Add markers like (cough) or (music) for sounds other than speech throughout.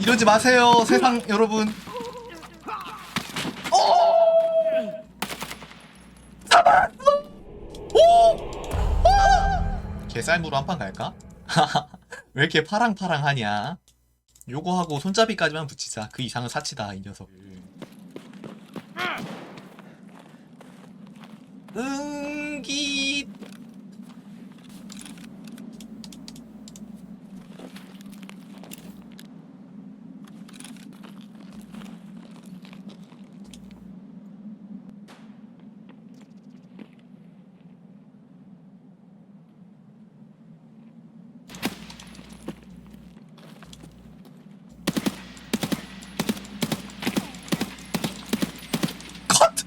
이러지 마세요, 세상 여러분. 어! 잡았어! 오! 아! 개쌀무로 한 판 갈까? (laughs) 왜 이렇게 파랑파랑하냐? 요거 하고 손잡이까지만 붙이자. 그 이상은 사치다, 이 녀석. 응기 컷!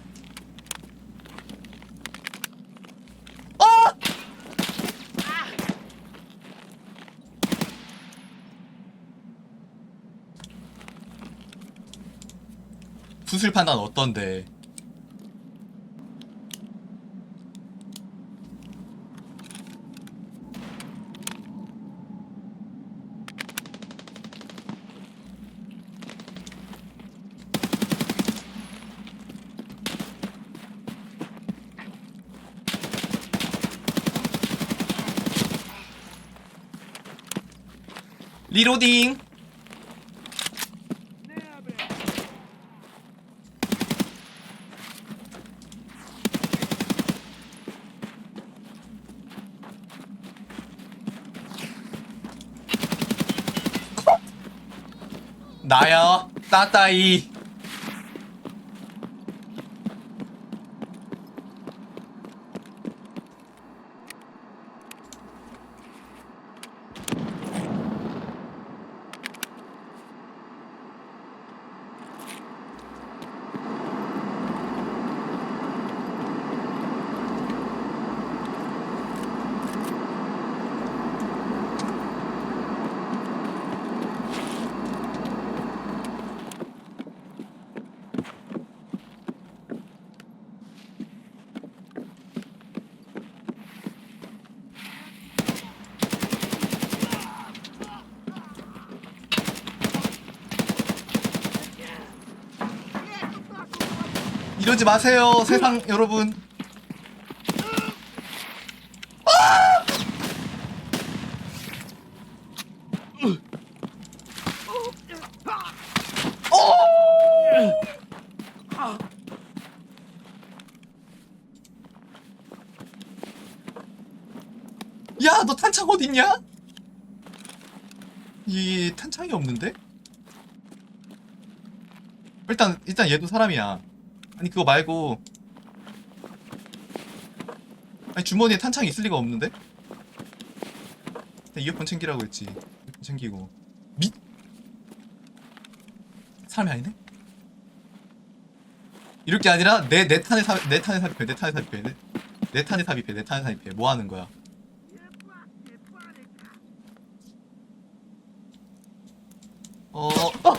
아! 붓을 판단 어떤데? 리로딩 나야 따 이 이러지 마세요 세상 여러분 야, 너 탄창 어딨냐? 이 탄창이 없는데? 일단 일단 얘도 사람이야. 아니 그거 말고 아니 주머니에 탄창이 있을 리가 없는데? 나 이어폰 챙기라고 했지. 이어폰 챙기고 미 사람이 아니네? 이럴 게 아니라 내 내 탄에 사, 내 탄에 삽입해 내 탄에 삽입해 내, 내 탄에 삽입해 내 탄에 삽입해 뭐 하는 거야? 어, 어,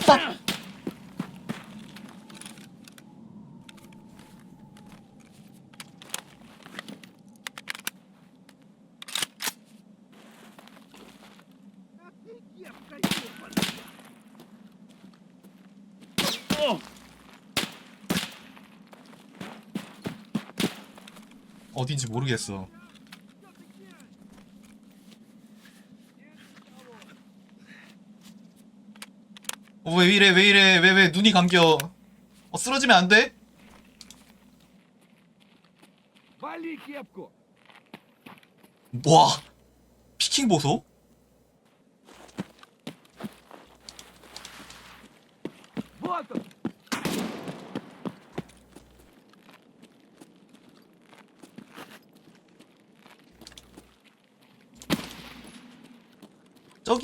어딘지 모르겠어. 어, 왜 이래 왜 이래 왜 왜 눈이 감겨. 어 쓰러지면 안 돼? 와 뭐? 피킹 보소?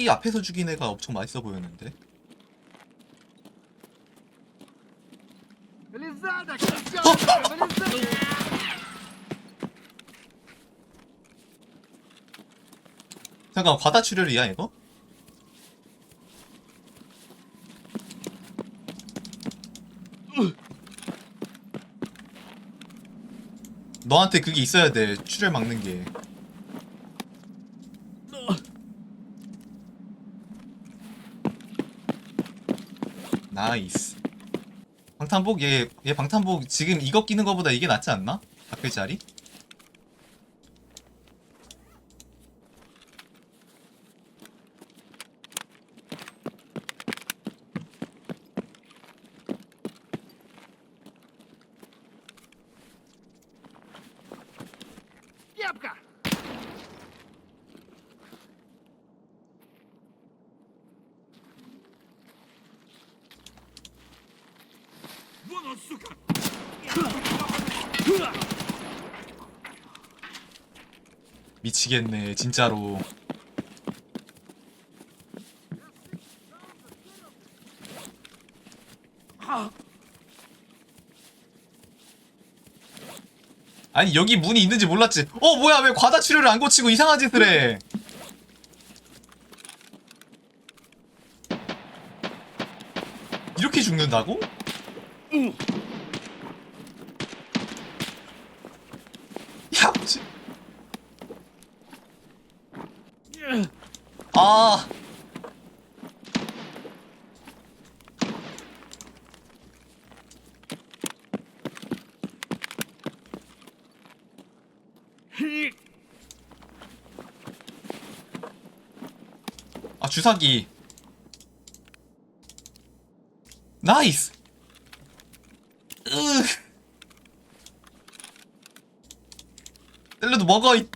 저기 앞에서 죽인 애가 엄청 맛있어 보였는데? 어? 잠깐 과다 출혈이야 이거? 너한테 그게 있어야 돼 출혈 막는 게. 나이스. 방탄복 얘, 얘 방탄복 지금 이거 끼는 거보다 이게 낫지 않나? 앞글자리? 미치겠네 진짜로. 아니 여기 문이 있는지 몰랐지. 어 뭐야 왜 과다 치료를 안 고치고 이상한 짓을 해. 이렇게 죽는다고? 야, 씨. 아. 아, 주사기. 나이스. 으. 샐러드 먹어, 이.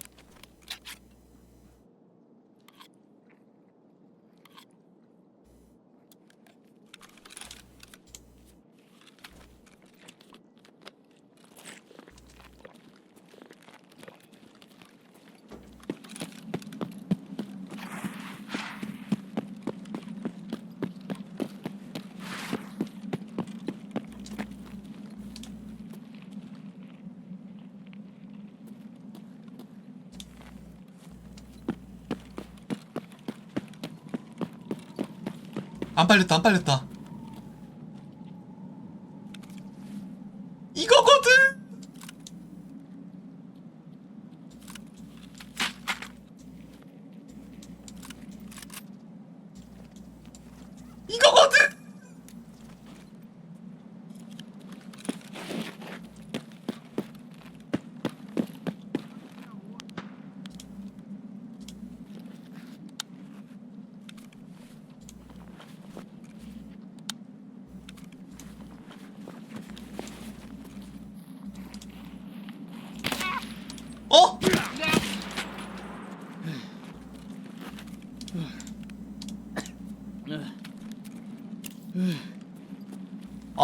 안 빨렸다, 안 빨렸다. 이거거든! 이거거든! 어?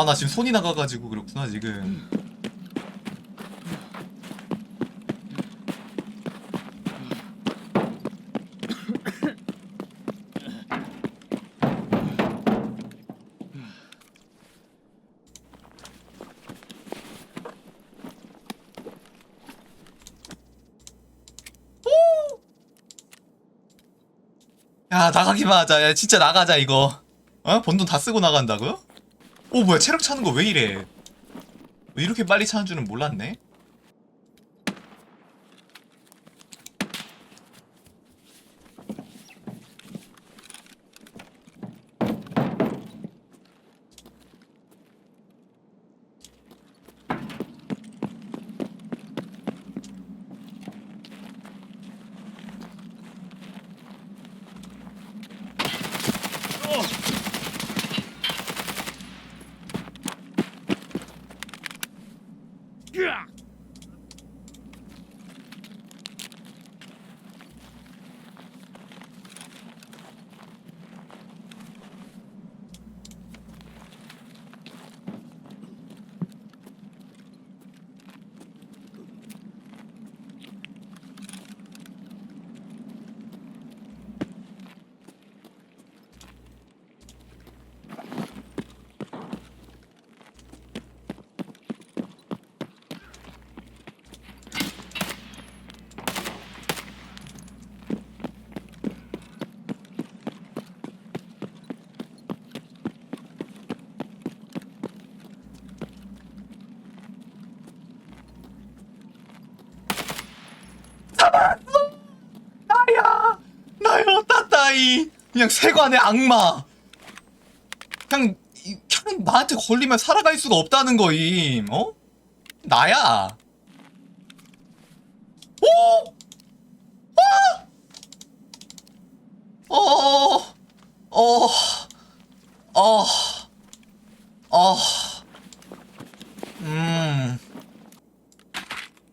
아, 나 지금 손이 나가가지고 그렇구나, 지금. 야, 나가기만 하자. 야, 진짜 나가자, 이거. 어? 번돈다 쓰고 나간다고요? 오, 뭐야, 체력 차는 거 왜 이래? 왜 이렇게 빨리 차는 줄은 몰랐네? 나야! 나요, 따따이! 그냥 세관의 악마! 그냥, 이- 나는 나한테 걸리면 살아갈 수가 없다는 거임. 어? 나야. 오! 아! 어! 어! 어! 어! 음.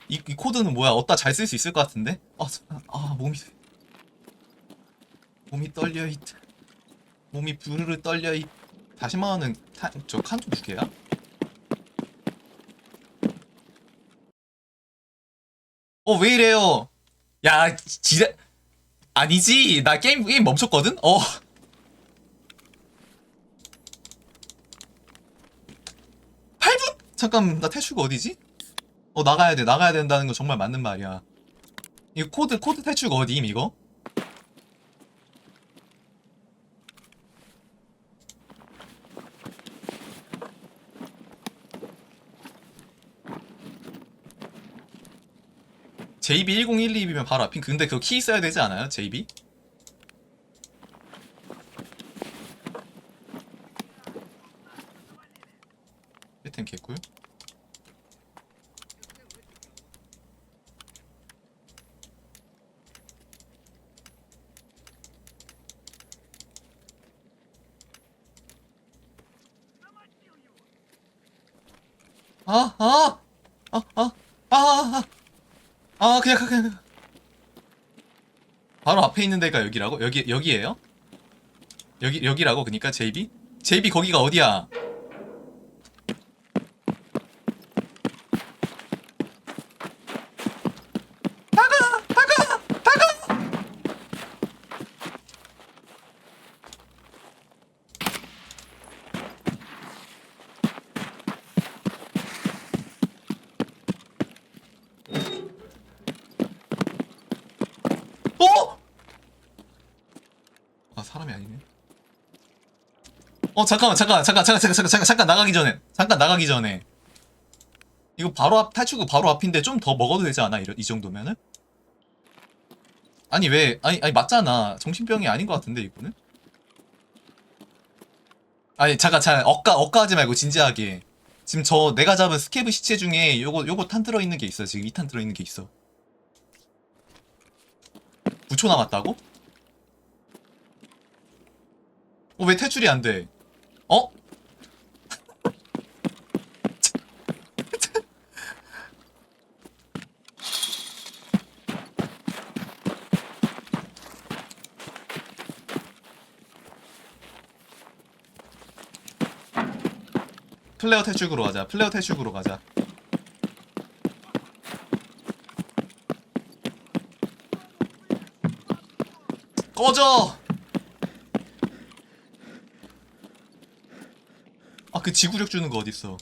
이, 이 코드는 뭐야? 어디다 잘 쓸 수 있을 것 같은데? 아. 아, 몸이 몸이 떨려 있. 몸이 부르르 떨려 있. 다시 말하는 타, 저 칸도 두 개야? 어, 왜 이래요? 야, 지레 아니지. 나 게임 게임 멈췄거든. 어. 잠깐, 나 탈출구 어디지? 어, 나가야 돼. 나가야 된다는 거 정말 맞는 말이야. 이거 코드 코드 탈출구 어디임 이거? JB 1012이면 바로 앞인 근데 그거 키 있어야 되지 않아요? JB? 혜템 개꿀 아, 아, 아, 아, 아, 아, 아, 그냥, 그냥, 그냥. 바로 앞에 있는 데가 여기라고? 여기, 여기에요? 여기, 여기라고? 그니까, JB? JB 거기가 어디야? 나가! 나가! 나가! 어? 아 사람이 아니네. 어 잠깐만 잠깐 잠깐 잠깐 잠깐 잠깐 잠깐 나가기 전에 잠깐 나가기 전에 이거 바로 앞 탈출구 바로 앞인데 좀 더 먹어도 되지 않아? 이, 이 정도면은? 아니 왜 아니 아니 맞잖아 정신병이 아닌 것 같은데 이거는? 아니 잠깐 잠깐 억까 억까하지 말고 진지하게 지금 저 내가 잡은 스케브 시체 중에 요거 요거 탄 들어 있는 게 있어 지금 2탄 들어 있는 게 있어 9초 남았다고? 어, 왜 퇴출이 안 돼? 어? 플레어 퇴출구로 가자. 플레어 퇴출구로 가자. 꺼져! 그 지구력 주는 거 어딨어?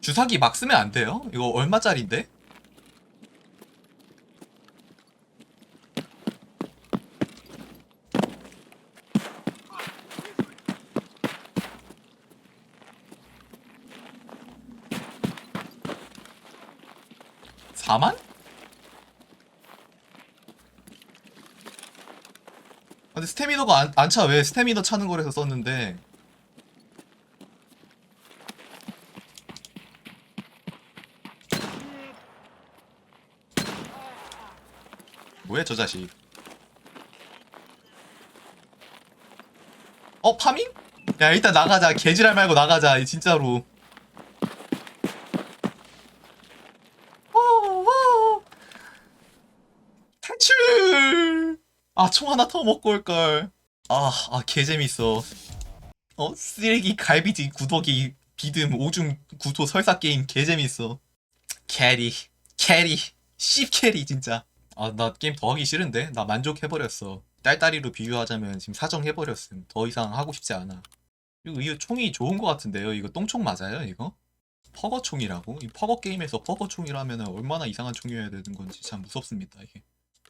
주사기 막 쓰면 안 돼요? 이거 얼마짜리인데? 안, 안 차. 왜 스태미너 차는 거래서 썼는데. 뭐야 저 자식 어 파밍? 야 일단 나가자 개지랄 말고 나가자 이 진짜로. 탈출 아 총 하나 더 먹고 올걸 아 아 개재밌어. 어? 쓰레기 갈비지 구더기 비듬 오줌 구토 설사 게임 개재밌어. 캐리 캐리 씹 캐리 진짜. 아 나 게임 더 하기 싫은데? 나 만족해버렸어. 딸딸이로 비유하자면 지금 사정해버렸음. 더 이상 하고 싶지 않아. 이거 이 총이 좋은 거 같은데요? 이거 똥총 맞아요 이거? 퍼거 총이라고? 이 퍼거 게임에서 퍼거 총이라면 얼마나 이상한 총이어야 되는 건지 참 무섭습니다 이게